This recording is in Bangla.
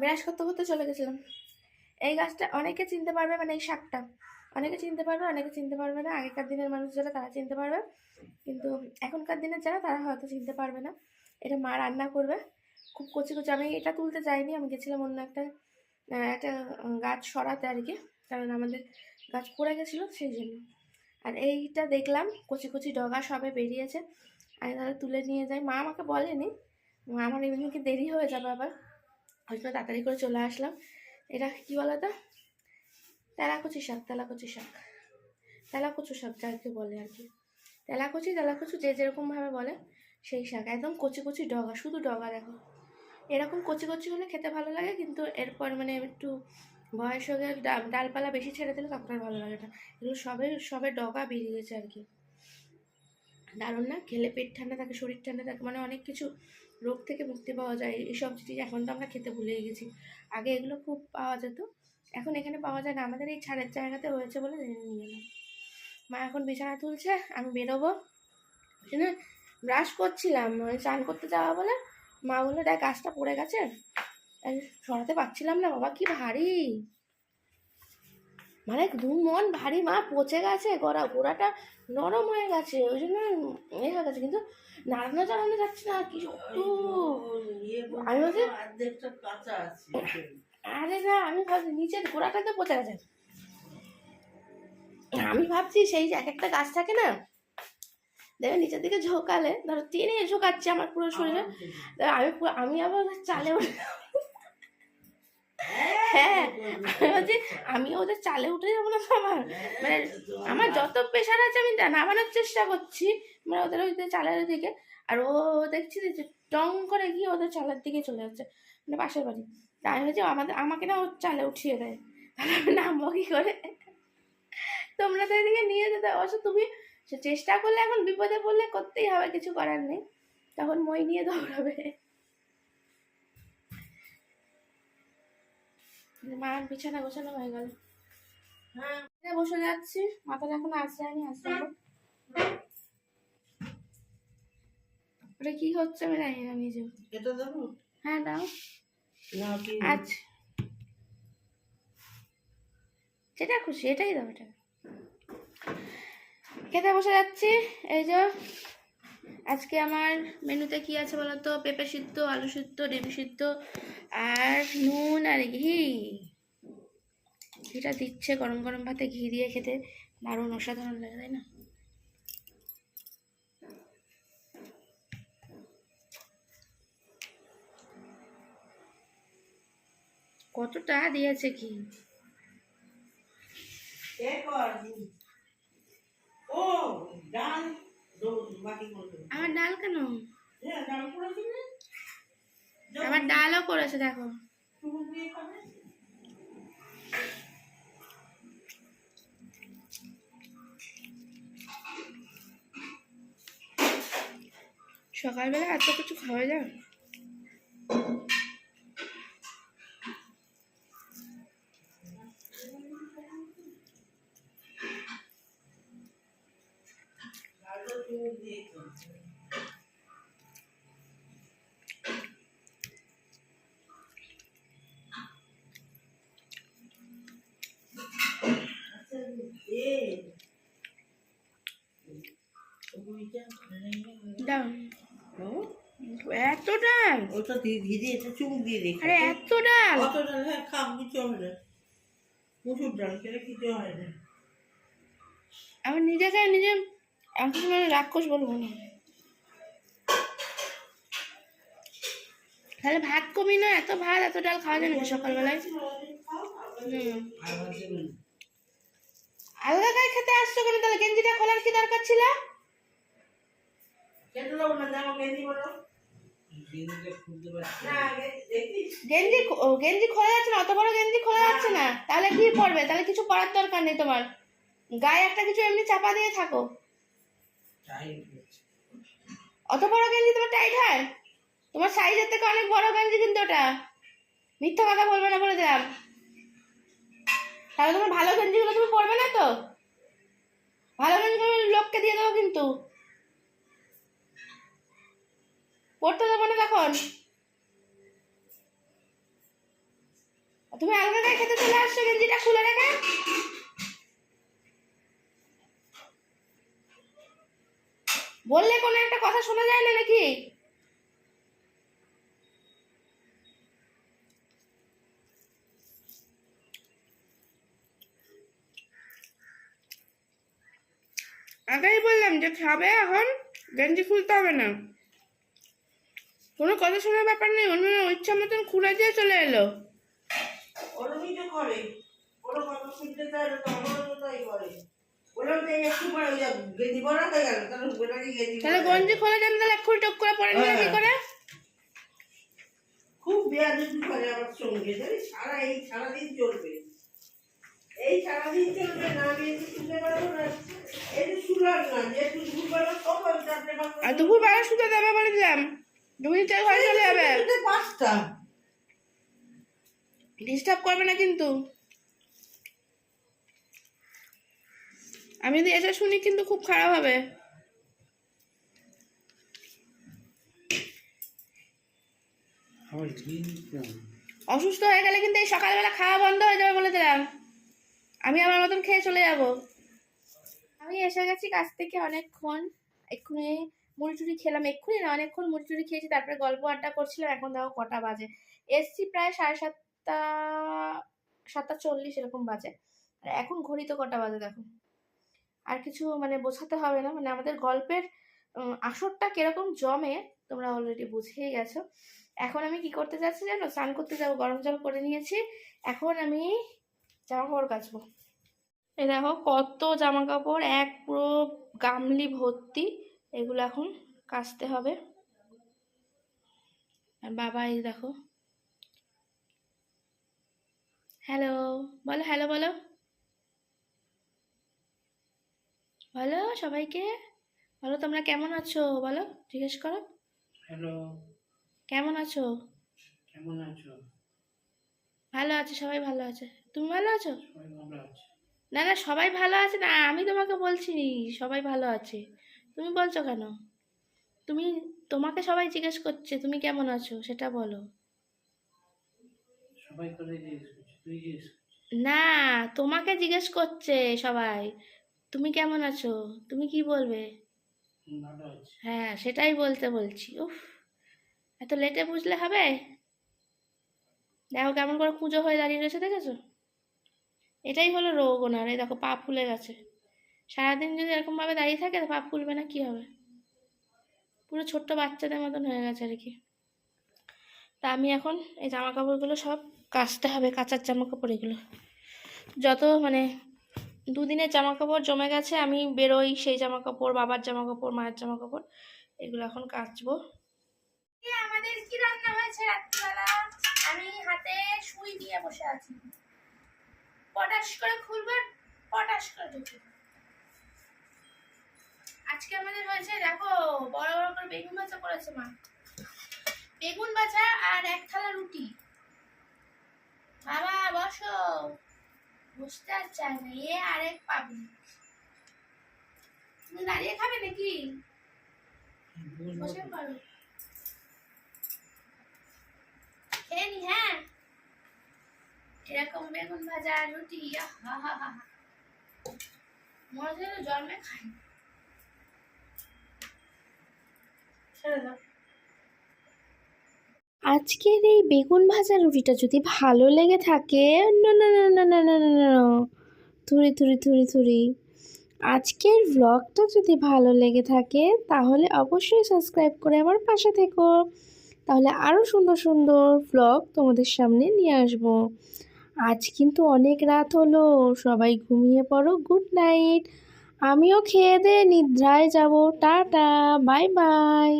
বিরাজ করতে করতে চলে গেছিলাম। এই গাছটা অনেকে চিনতে পারবে মানে এই শাকটা। অনেকে চিনতে পারবে, অনেকে চিনতে পারবে না। আগেকার দিনের মানুষ যারা, তারা চিনতে পারবে। কিন্তু এখনকার দিনের যারা, তারা হয়তো চিনতে পারবে না। এটা মা রান্না করবে। খুব কচি কচি। আমি এটা তুলতে যাইনি আমি গেছিলাম অন্য একটা একটা গাছ সরাতে আর কি। কারণ আমাদের গাছ পড়ে গেছিল সেই জন্য। আর এইটা দেখলাম, কচি কচি ডগা সবে বেরিয়েছে। আমি তাহলে তুলে নিয়ে যাই। মা আমাকে বলেনি। মা আমার এমনিকে দেরি হয়ে যাবে আবার? ওই জন্য তাড়াতাড়ি করে চলে আসলাম। এটা কী বলো তো তেলাকুচি শাক তেলাকুচি শাক। তেলাকুচু শাক যাকে বলে আর কি। তেলাকুচি, তেলাকুচু যে যেরকমভাবে বলে সেই শাক। একদম কচি কচি ডগা, শুধু ডগা দেখো। এরকম কচি কচি হলে খেতে ভালো লাগে, কিন্তু এরপর মানে একটু বয়স হয়ে ডালপালা বেশি ছেড়ে দিলে তখন আর ভালো লাগে না। এগুলো সবে সবে ডগা বেরিয়েছে আর কি। দারুণ না? খেলে পেট ঠান্ডা থাকে, শরীর ঠান্ডা থাকে মানে অনেক কিছু রোগ থেকে মুক্তি পাওয়া যায়। এইসব জিনিস এখন তো আমরা খেতে ভুলেই গেছি। আগে এগুলো খুব পাওয়া যেত। এখন এখানে পাওয়া যায় না। আমাদের এই ছাড়ের জায়গাতে হয়েছে বলে নিয়ে এলাম। মা এখন বিছানা তুলছে, আমি বেরোবো। না? ব্রাশ করছিলাম মানে স্নান করতে যাওয়া বলে মা বলল, দেখ, গাছটা পড়ে গেছে। সরাতে পারছিলাম না, বাবা, কি ভারী। মানে দু মন ভারী, মা, পচে গেছে, গোড়া, গোড়াটা নরম হয়ে গেছে ওই জন্য এ হয়ে গেছে। কিন্তু নাড়ানো চালানো যাচ্ছে না কি আমি বলছি আরে না আমি ভাবছি নিচের গোড়াটাতে পচে গেছে। আমি ভাবছি সেই যে এক একটা গাছ থাকে না দেখবে নিচের দিকে ঝোঁকালে ধরো টেনে ঝোঁকাচ্ছে আমার পুরো শরীরে। আমি আমি আবার চালে উঠে হ্যাঁ আমি বলছি আমি ওদের চালে উঠে যাব না তো আমার। মানে আমার যত প্রেশার আছে আমি নামানোর চেষ্টা করছি মানে ওদের ওই যে চালের দিকে। আর ও দেখছি যে টং করে গিয়ে ওদের চালের দিকে চলে যাচ্ছে মানে পাশের বাড়ি। তাই হয়েছে আমাদের আমাকে না ওর চালে উঠিয়ে দেয়। তাহলে আমি নামবো কি করে? তোমরা তো এদিকে নিয়ে যেতে অবশ্য তুমি সে চেষ্টা করলে এখন বিপদে পড়লে করতেই হবে কিছু করার নেই। তখন মই নিয়ে দৌড়াবে। মার বিছানা গোছানো হয়ে গেল। হ্যাঁ বসে যাচ্ছি। মাথাটা এখন ওটা কি হচ্ছে আমি জানি না এটা দেবো? হ্যাঁ দাও। আচ্ছা যেটা খুশি এটাই দাও এটা। খেতে বসে যাচ্ছি। এই যে আজকে আমার মেনুতে কি আছে বলো তো পেঁপে সিদ্ধ, আলু সিদ্ধ, ডিম সিদ্ধ আর নুন আর ঘি। ঘিটা দিচ্ছে গরম গরম ভাতে, ঘি দিয়ে খেতে দারুণ অসাধারণ লাগে, তাই না? কতটা দিয়েছে কি ও দো- বাকি আমার ডাল কেন? হ্যাঁ আমার ডালও করেছে দেখো। সকালবেলা এত কিছু খাওয়া যায়? দাও। এত ডাল। ওটা দিয়ে ঘি এটা চুমুক দিয়ে রেখে। আরে এত ডাল। অত ডাল হ্যাঁ খাম কিছু হবে না মুসুর ডাল খেলে কিছু হয় না। আমি নিজেকে নিজে মানে রাক্ষস বলব না। তাহলে ভাত কমি না? এত ভাত এত ডাল খাওয়া যায় না সকালবেলায়? আলগা গায়ে খেতে আসছো কেন? তাহলে গেঞ্জিটা খোলার কি দরকার ছিল? গেঞ্জি গেঞ্জি ও, গেঞ্জি খোলা যাচ্ছে না অত বড় গেঞ্জি খোলা যাচ্ছে না। তাহলে কি পরবে? তাহলে কিছু পরার দরকার নেই তোমার। গায়ে একটা কিছু এমনি চাপা দিয়ে থাকো। অত বড় গেঞ্জি তোমার টাইট হয়? তোমার সাইজের থেকে অনেক বড় গেঞ্জি কিন্তু ওটা। মিথ্যা কথা বলবে না বলে দিলাম। তাহলে তোমার ভালো গেঞ্জিগুলো তুমি পরবে না তো? ভালো গেঞ্জি লোককে দিয়ে দেবো কিন্তু। পড়তে দেবো না তখন? তুমি আলগা গায়ে খেতে চলে আসছো, গেঞ্জিটা খুলে রেখে। বললে কোনো একটা কথা শোনা যায় না নাকি? আগেই বললাম যে খাবে এখন, গেঞ্জি খুলতে হবে না। কোনো কথা শোনার ব্যাপার নেই অন্য ইচ্ছা মতন খুলে দিয়ে চলে এলো। ওরমই তো করে ওরা কথা শুনতে চায় না তাই করে। তাহলে গঞ্জি খুলে দেন তাহলে এক্ষুনি টক করে পরে কি হ্যাঁ। করে? খুব বেয়াদবি করে আমার সঙ্গে জানিস? সারা এই সারাদিন চলবে। এই সারাদিন চলবে না আমি একটু শুনতে পারব না। এই যে শুনলাম না দুপুরবেলা সব আর দেবে বলে দিলাম। দু মিনিট ঘরে চলে যাবে? পাঁচটা। ডিস্টার্ব করবে না কিন্তু। আমি যদি এটা শুনি কিন্তু খুব খারাপ হবে। অসুস্থ হয়ে গেলে কিন্তু এই সকালবেলা খাওয়া বন্ধ হয়ে যাবে বলে দিলাম। আমি আমার মতন খেয়ে চলে যাব। আমি এসে গেছি কাছ থেকে অনেকক্ষণ। এক্ষুনি মুড়ি টুড়ি খেলাম এক্ষুনি, না অনেকক্ষণ মুড়ি টুড়ি খেয়েছি, তারপরে গল্প আড্ডা করছিলাম, এখন দেখো কটা বাজে। এসছি প্রায় সাড়ে সাতটা সাতটা চল্লিশ এরকম বাজে। আর এখন ঘড়ি তো কটা বাজে দেখো। আর কিছু মানে বোঝাতে হবে না মানে আমাদের গল্পের আসরটা কীরকম জমে, তোমরা অলরেডি বুঝেই গেছো। এখন আমি কি করতে যাচ্ছি জানো? স্নান করতে যাব, গরম জল করে নিয়েছি। এখন আমি জামা কাপড় কাচবো। এই দেখো কত জামা কাপড় এক পুরো গামলি ভর্তি। এগুলো এখন কাচতে হবে। আর বাবা এই দেখো। হ্যালো বলো হ্যালো বলো। বলো সবাইকে। বলো তোমরা কেমন আছো? বলো জিজ্ঞেস করো। হ্যালো কেমন আছো? কেমন আছো? ভালো আছে সবাই ভালো আছে। তুমি ভালো আছো? সবাই ভালো আছে। না না সবাই ভালো আছে না আমি তোমাকে বলছি সবাই ভালো আছে। তুমি বলছো কেন? তুমি তোমাকে সবাই জিজ্ঞেস করছে তুমি কেমন আছো? সেটা বলো। না তোমাকে জিজ্ঞেস করছে সবাই। তুমি কেমন আছো? তুমি কি বলবে? হ্যাঁ সেটাই বলতে বলছি। উফ এত লেটে বুঝলে হবে? দেখো কেমন করে পুজো হয়ে দাঁড়িয়ে রয়েছে দেখেছ? এটাই হলো রোগ ওনার এই দেখো পা ফুলে গেছে। সারাদিন যদি এরকমভাবে দাঁড়িয়ে থাকে, তো পা ফুলবে না কি হবে? পুরো ছোট্ট বাচ্চাদের মতন হয়ে গেছে আর কি। তা আমি এখন এই জামা কাপড়গুলো সব কাচতে হবে, কাঁচার জামা কাপড় এগুলো। যত মানে দুদিনের জামা কাপড় জমে গেছে, আমি বেরোই সেই জামা কাপড় বাবার জামা কাপড় মায়ের জামা কাপড় এগুলো এখন কাচবো। আমাদের কি রান্না হয়েছে রাত্রিবেলা? আমি হাতে সুই দিয়ে বসে আছি। পটাশ করে খুলবে পটাশ করে ঢুকবে আজকে আমাদের হয়েছে দেখো বড় বড় করে বেগুন ভাজা করেছে মা। বেগুন ভাজা আর এক থালা রুটি। বাবা বসো। বসতে আর চাই না এ আরেক পাবি তুমি দাঁড়িয়ে খাবে নাকি? বসে পড়ো। খেয়ে নি হ্যাঁ? এরকম বেগুন ভাজা রুটি হা হা মনে হচ্ছে জন্মে খাই আজকের এই বেগুন ভাজা রুটিটা যদি ভালো লেগে থাকে, না না না না না থুরি থুরি থুরি থুরি। আজকের ব্লগটা যদি ভালো লেগে থাকে, তাহলে অবশ্যই সাবস্ক্রাইব করে আমার পাশে থেকো। তাহলে আরও সুন্দর সুন্দর ব্লগ তোমাদের সামনে নিয়ে আসব। আজ কিন্তু অনেক রাত হলো, সবাই ঘুমিয়ে পড়ো গুড নাইট আমিও খেয়ে দে নিদ্রায় যাব, টাটা বাই বাই